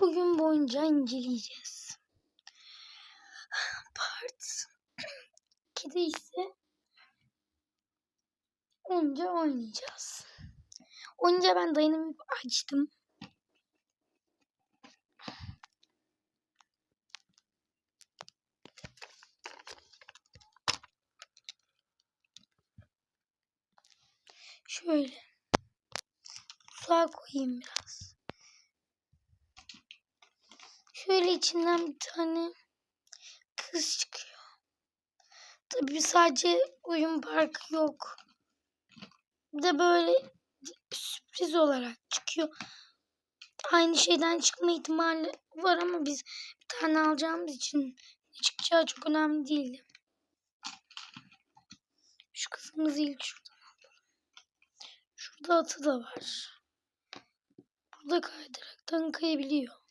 bugün boyunca inceleyeceğiz. Part 2'de ise onca oynayacağız. Onca ben dayanıp açtım. Şöyle. Tuzağa koyayım biraz. Şöyle içinden bir tane kız çıkıyor. Tabii sadece oyun parkı yok. Bir de böyle sürpriz olarak çıkıyor. Aynı şeyden çıkma ihtimali var ama biz bir tane alacağımız için ne çıkacağı çok önemli değildi. Şu kızımızı ilk şuradan alalım. Şurada atı da var. Burada kaydıraktan kayabiliyor.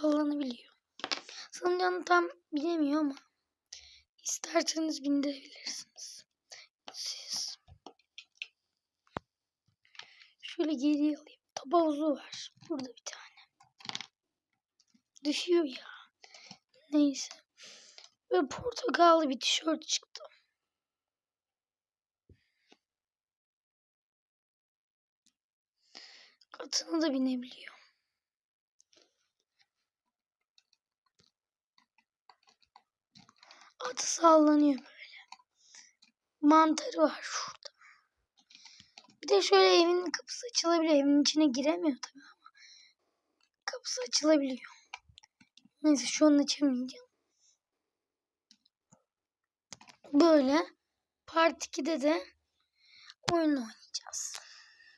Sallanabiliyor. Sanacağını tam bilemiyor ama isterseniz bindirebilirsiniz. Siz. Şöyle geriye alayım. Havuzu var. Burada bir tane. Düşüyor ya. Neyse. Ve portakallı bir tişört çıktı. Atına da binebiliyor. Atı sallanıyor böyle. Mantarı var şurada. Bir de şöyle evin kapısı açılabiliyor. Evin içine giremiyor tabii ama. Kapısı açılabiliyor. Neyse şu an açamayacağım. Böyle Part 2'de de oyun oynayacağız.